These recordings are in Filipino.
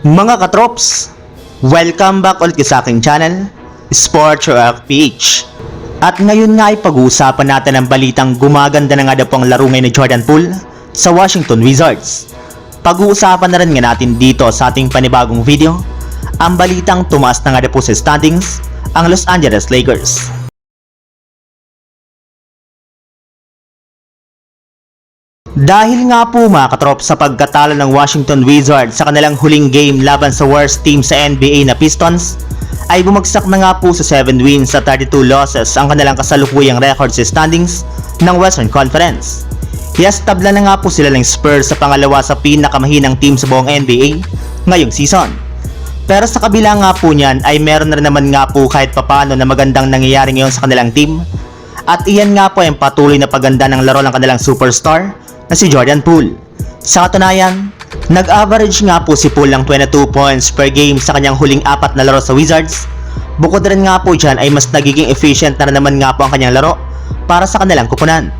Mga katrops, welcome back ulit sa aking channel, Sports Rock PH. At ngayon nga ay pag-uusapan natin ang balitang gumaganda na nga daw po ang laro ngayon ni Jordan Poole sa Washington Wizards. Pag-uusapan na rin nga natin dito sa ating panibagong video, ang balitang tumaas na nga daw po sa standings ang Los Angeles Lakers. Dahil nga po mga katrop sa pagkatalo ng Washington Wizards sa kanilang huling game laban sa worst team sa NBA na Pistons, ay bumagsak na nga po sa 7 wins sa 32 losses ang kanilang kasalukuyang record sa standings ng Western Conference. Yes, tabla na nga po sila ng Spurs sa pangalawa sa pinakamahinang team sa buong NBA ngayong season. Pero sa kabila nga po niyan ay meron na rin naman nga po kahit papano na magandang nangyayari ngayon sa kanilang team. At iyan nga po ang patuloy na paganda ng laro ng kanilang superstar na si Jordan Poole. Sa katunayan, nag-average nga po si Poole ng 22 points per game sa kanyang huling apat na laro sa Wizards. Bukod rin nga po dyan ay mas nagiging efficient na naman nga po ang kanyang laro para sa kanilang kupunan.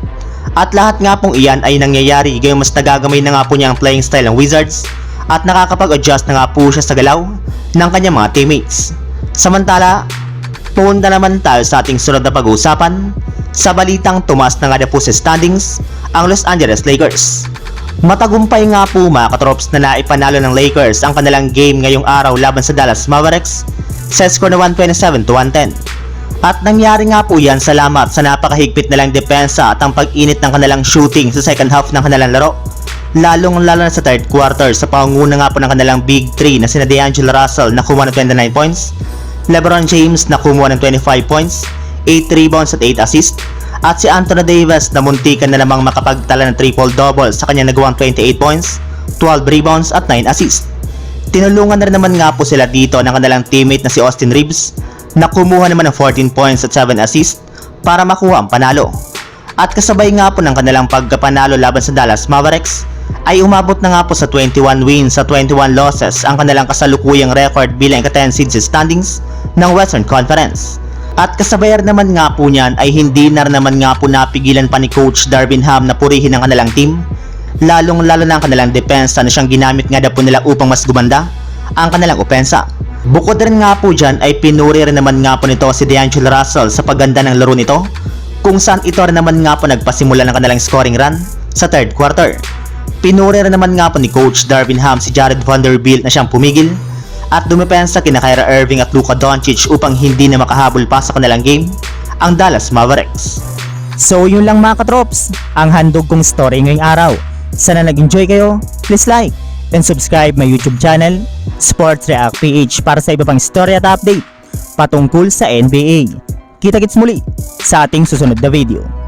At lahat nga pong iyan ay nangyayari gayong mas nagagamay na nga po niya ang playing style ng Wizards at nakakapag-adjust na nga po siya sa galaw ng kanyang mga teammates. Samantala, punta naman tayo sa ating sunod na pag-uusapan sa balitang tumas na nga na po sa standings ang Los Angeles Lakers. Matagumpay nga po mga katrops na naipanalo ng Lakers ang kanilang game ngayong araw laban sa Dallas Mavericks sa score na 127 to 110. At nangyari nga po yan salamat sa napakahigpit na lang depensa at ang pag-init ng kanilang shooting sa second half ng kanilang laro. Lalong lalo na sa third quarter sa pangunguna nga po ng kanilang big 3 na sina D'Angelo Russell na kumuha ng 29 points, LeBron James na kumuha ng 25 points, 8 rebounds at 8 assists, at si Anthony Davis na muntikan na namang makapagtala ng triple-double sa kanyang nagawang 28 points, 12 rebounds at 9 assists. Tinulungan na rin naman nga po sila dito ng kanilang teammate na si Austin Reeves na kumuha naman ng 14 points at 7 assists para makuha ang panalo. At kasabay nga po ng kanilang pagkapanalo laban sa Dallas Mavericks ay umabot na nga po sa 21 wins sa 21 losses ang kanilang kasalukuyang record bilang ika-10 seed standings ng Western Conference. At kasabay rin naman nga po niyan ay hindi na naman nga po napigilan pa ni Coach Darvin Ham na purihin ang kanilang team lalong lalo na ang kanilang depensa na siyang ginamit nga daw po nila upang mas gumanda ang kanilang opensa. Bukod rin nga po dyan ay pinuri rin naman nga po nito si D'Angelo Russell sa paganda ng laro nito kung saan ito rin naman nga po nagpasimula ng kanilang scoring run sa third quarter. Pinuri rin naman nga po ni Coach Darvin Ham si Jared Vanderbilt na siyang pumigil at dumepensa kina Kyra Irving at Luka Doncic upang hindi na makahabol pa sa kanilang game ang Dallas Mavericks. So yun lang mga katrops, ang handog kong story ngayong araw. Sana nag-enjoy kayo, please like and subscribe my YouTube channel, Sports React PH para sa iba pang story at update patungkol sa NBA. Kita-kits muli sa ating susunod na video.